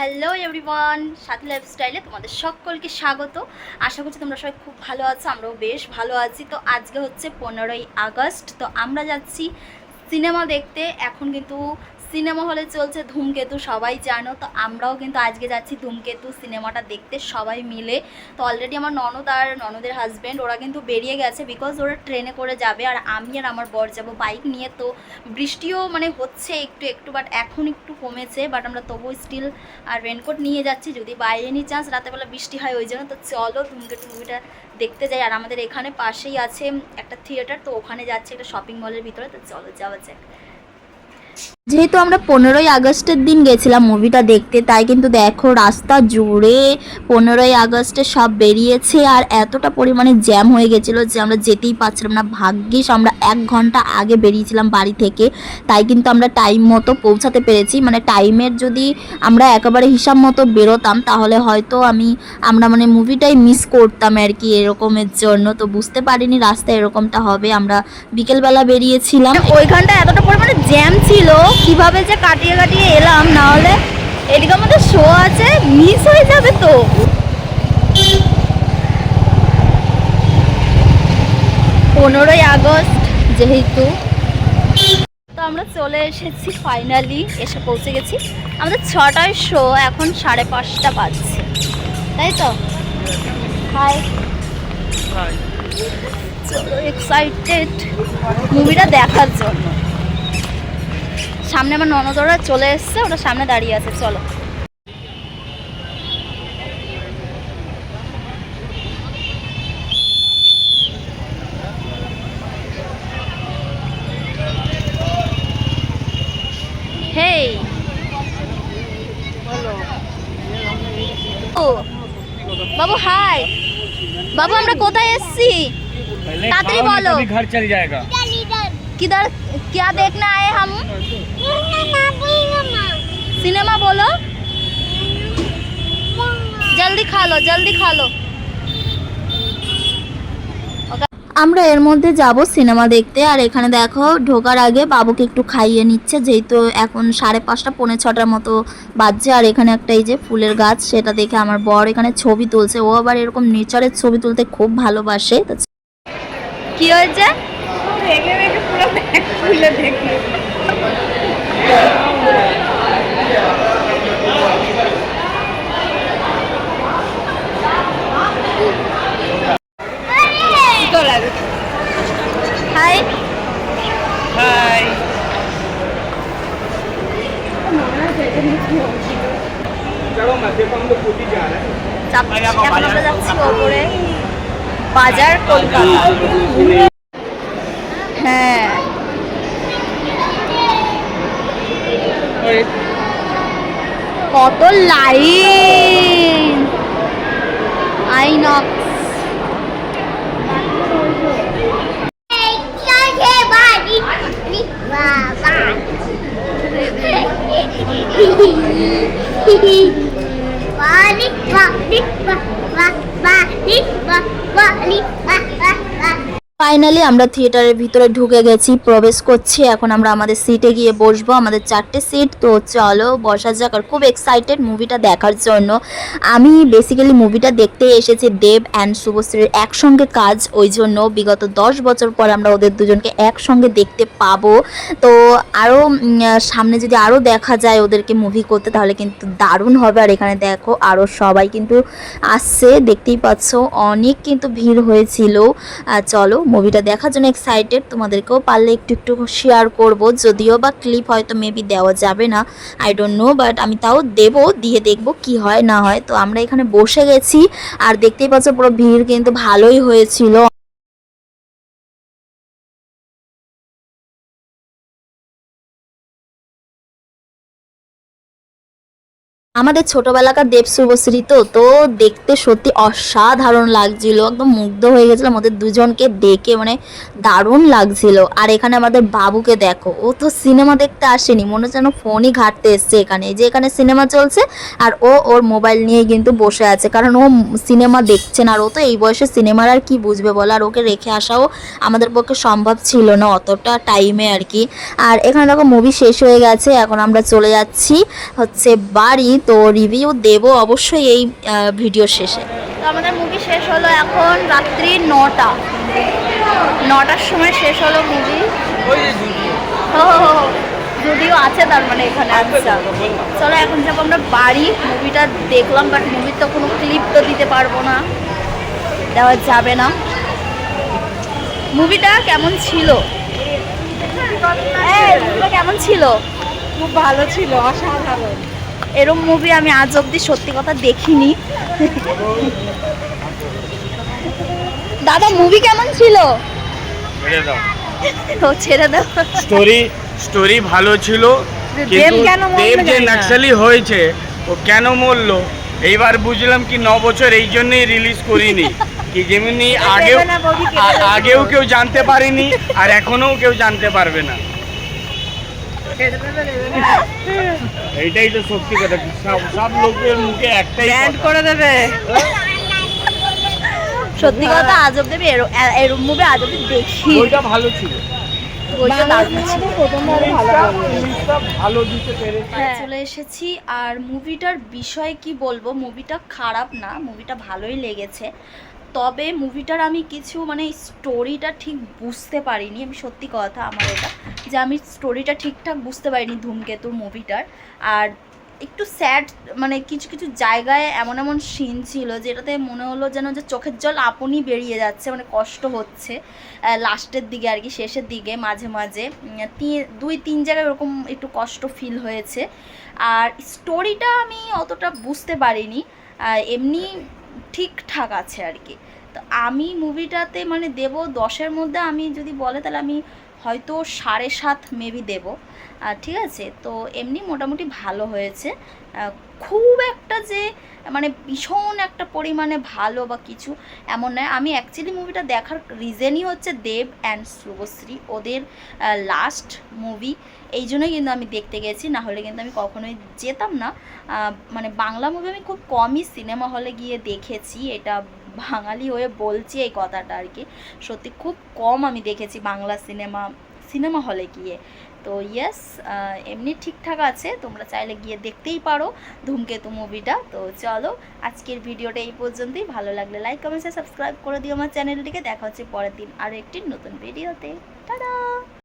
Hello everyone সাথী লাইফস্টাইলে তোমাদের সকলকে স্বাগত। আশা করছি তোমরা সবাই খুব ভালো আছো, আমরাও বেশ ভালো আছি। তো আজকে হচ্ছে পনেরোই আগস্ট, তো আমরা যাচ্ছি সিনেমা দেখতে। এখন কিন্তু সিনেমা হলে চলছে ধূমকেতু, সবাই জানো। তো আমরাও কিন্তু আজকে যাচ্ছি ধূমকেতু সিনেমাটা দেখতে সবাই মিলে। তো অলরেডি আমার ননদ আর ননদের হাজব্যান্ড ওরা কিন্তু বেরিয়ে গেছে বিকজ ওরা ট্রেনে করে যাবে। আর আমি আর আমার বর যাব বাইক নিয়ে। তো বৃষ্টিও মানে হচ্ছে একটু একটু বাট এখন একটু কমেছে বাট আমরা তবুও স্টিল আর রেনকোট নিয়ে যাচ্ছি। যদি বাইরে নি চান্স রাতেবেলা বৃষ্টি হয় ওই জন্য, তো চলো ধূমকেতু মুভিটা দেখতে যাই। আর আমাদের এখানে পাশেই আছে একটা থিয়েটার তো ওখানে যাচ্ছে একটা শপিং মলের ভিতরে। তো চলো যাওয়া যাক। যেহেতু আমরা পনেরোই আগস্টের দিন গেছিলাম মুভিটা দেখতে, তাই কিন্তু দেখো রাস্তা জুড়ে পনেরোই আগস্টে সব বেরিয়েছে আর এতটা পরিমাণে জ্যাম হয়ে গেছিল যে আমরা যেতেই পারছিলাম না। ভাগ্যিস আমরা এক ঘণ্টা আগে বেরিয়েছিলাম বাড়ি থেকে, তাই কিন্তু আমরা টাইম মতো পৌঁছাতে পেরেছি। মানে টাইমের যদি আমরা একেবারে হিসাব মতো বেরোতাম, তাহলে হয়তো আমি, আমরা মানে মুভিটাই মিস করতাম আর কি এরকমের জন্য। তো বুঝতে পারিনি রাস্তা এরকমটা হবে। আমরা বিকেলবেলা বেরিয়েছিলাম। ওইখানটা এতটা পরিমাণে জ্যাম ছিল কীভাবে যে কাটিয়ে কাটিয়ে এলাম না হলে এদিকে আমাদের শো আছে মিস হয়ে যাবে তো। পনেরোই আগস্ট যেহেতু। তো আমরা চলে এসেছি ফাইনালি এসে পৌঁছে গেছি। আমাদের ছটায় শো এখন সাড়ে পাঁচটা বাজছে। তাই তো? হাই চলো এক্সাইটেড মুভিটা দেখার জন্য। সামনে আমার ননদরা চলে এসছে ওটা সামনে দাঁড়িয়ে আছে চলো। হেই। বাবু হাই। বাবু আমরা কোথায় এসছি? তাড়াতাড়ি বলো। ঘর চলে যায়গা। किधर क्या देखना आए हम सिनेमा बोलो जल्दी खा लो जल्दी खा लो আমরা এর মধ্যে যাব সিনেমা দেখতে আর এখানে দেখো ঢোকার আগে বাবুকে একটু খাইয়ে নিচ্ছে যেহেতু এখন সাড়ে পাঁচটা পৌনে ছটার মতো বাজছে আর এখানে একটা এই যে ফুলের গাছ সেটা দেখে আমার বর এখানে ছবি তুলছে ও আবার এরকম নেচারের ছবি তুলতে খুব ভালোবাসে তো কি হয়েছে দেখে দেখে পুরো ব্যাগ খুলে দেখি ค่ะกอต้นไหลไอนอกว่าลิบว่าลิบว่าว่าว่าลิบว่าว่าลิบ ফাইনালি আমরা থিয়েটারের ভিতরে ঢুকে গেছি, প্রবেশ করছি। এখন আমরা আমাদের সিটে গিয়ে বসবো, আমাদের চারটে সিট তো চলো, বসা যাক আর খুব এক্সাইটেড মুভিটা দেখার জন্য। আমি বেসিক্যালি মুভিটা দেখতে এসেছি দেব অ্যান্ড শুভশ্রীর একসঙ্গে কাজ, ওই জন্য বিগত দশ বছর পর আমরা ওদের দুজনকে একসঙ্গে দেখতে পাবো। তো আরও সামনে যদি আরও দেখা যায় ওদেরকে মুভি করতে, তাহলে কিন্তু দারুণ হবে। আর এখানে দেখো আরও সবাই কিন্তু আসছে, দেখতেই পাচ্ছ, অনেক কিন্তু ভিড় হয়েছিল। চলো মুভিটা দেখার জন্য এক্সাইটেড তোমাদেরকেও পারলে একটু একটু শেয়ার করব। যদিও বা ক্লিপ হয়তো মেবি দেওয়া যাবে না আই ডোন্ট নো বাট আমি তাও দেব, দিয়ে দেখব কি হয়, না হয়। তো আমরা এখানে বসে গেছি, আর দেখতেই পাচ্ছ পুরো ভিড় কিন্তু ভালোই হয়েছিল। আমাদের ছোটবেলাকার দেব শুভশ্রী তো তো দেখতে সত্যি অসাধারণ লাগছিল, একদম মুগ্ধ হয়ে গেছিলাম, ওদের দুজনকে দেখে মানে দারুণ লাগছিল। আর এখানে আমাদের বাবুকে দেখো, ও তো সিনেমা দেখতে আসেনি, মনে হচ্ছে যেন ফোনই ঘাটতে এসছে এখানে। যে এখানে সিনেমা চলছে, আর ও ওর মোবাইল নিয়ে কিন্তু বসে আছে, কারণ ও সিনেমা দেখছে না, আর ও তো এই বয়সে সিনেমার আর কি বুঝবে বলো, আর ওকে রেখে আসাও আমাদের পক্ষে সম্ভব ছিল না, অতটা টাইমে আর কি। আর এখানে দেখো মুভি শেষ হয়ে গেছে, এখন আমরা চলে যাচ্ছি হচ্ছে বাড়ি তো রিভিউ দেব অবশ্যই এই ভিডিও শেষে। তো আমাদের মুভি শেষ হলো এখন রাত্রি নটা। নটার সময় শেষ হলো মুভি যদিও আছে তার মানে এখানে আচ্ছা। চলো এখন যাব আমরা বাড়ি। মুভিটা দেখলাম বাট মুভির তো কোনো ক্লিপ তো দিতে পারব না। দেওয়া যাবে না। মুভিটা কেমন ছিল? মুভিটা কেমন ছিল? খুব ভালো ছিল অসাধারণ। এরম মুভি আমি আজ অব্দি সত্যি কথা দেখিনি। দাদা মুভি কেমন ছিল? ও ছেড়ে দাও। স্টোরি স্টোরি ভালো ছিল দেব যে হয়েছে ও কেন মরলো? এইবার বুঝলাম কি ন বছর এই জন্যই রিলিজ করিনি। কি যেমনি আগেও। আগেও কেউ জানতে পারেনি আর এখনও কেউ জানতে পারবে না। এইটাই তো সত্যি কথা। সব সব লোকের মুখে একটাই ব্যান্ড করে দেবে। সত্যি কথা আজ অব্দি আমি এরম মুভি আজ অব্দি দেখি। ওইটা ভালো ছিল। হ্যাঁ চলে এসেছি। আর মুভিটার বিষয়ে কি বলব? মুভিটা খারাপ না মুভিটা ভালোই লেগেছে। তবে মুভিটার আমি কিছু মানে স্টোরিটা ঠিক বুঝতে পারিনি, আমি সত্যি কথা আমার এটা, যে আমি স্টোরিটা ঠিকঠাক বুঝতে পারিনি ধূমকেতুর মুভিটার। আর একটু স্যাড মানে কিছু কিছু জায়গায় এমন এমন সিন ছিল যেটাতে মনে হলো যেন যে চোখের জল আপনই বেরিয়ে যাচ্ছে মানে কষ্ট হচ্ছে। লাস্টের দিকে আর কি, শেষের দিকে, মাঝে মাঝে। দুই, তিন জায়গায় ওরকম একটু কষ্ট ফিল হয়েছে। আর স্টোরিটা আমি অতটা বুঝতে পারিনি। এমনি ঠিকঠাক আছে আর কি। তো আমি মুভিটাতে মানে দেব, দশের মধ্যে আমি যদি বলে তাহলে আমি হয়তো সাড়ে সাত মেবি দেবো। ঠিক আছে? তো এমনি মোটামুটি ভালো হয়েছে। খুব একটা যে মানে ভীষণ একটা পরিমাণে ভালো বা কিছু এমন নয়। আমি অ্যাকচুয়ালি মুভিটা দেখার রিজনই হচ্ছে দেব অ্যান্ড শুভশ্রী। ওদের লাস্ট মুভি এই জন্যই কিন্তু আমি দেখতে গেছি। না হলে কিন্তু আমি কখনোই যেতাম না। মানে বাংলা মুভি আমি খুব কমই সিনেমা হলে গিয়ে দেখেছি। এটা বাঙালি হয়ে বলছি এই কথাটা আর কি। সত্যি খুব কম আমি দেখেছি বাংলা সিনেমা সিনেমা হলে গিয়ে। তো ইয়েস এমনি ঠিকঠাক আছে, তোমরা চাইলে গিয়ে দেখতেই পারো ধূমকেতু মুভিটা তো চলো, আজকের ভিডিওটা এই পর্যন্তই। ভালো লাগলে লাইক কমেন্ট সাবস্ক্রাইব করে দিও আমার চ্যানেলটিকে দেখা হচ্ছে পরের দিন আরও একটি নতুন ভিডিওতে টাটা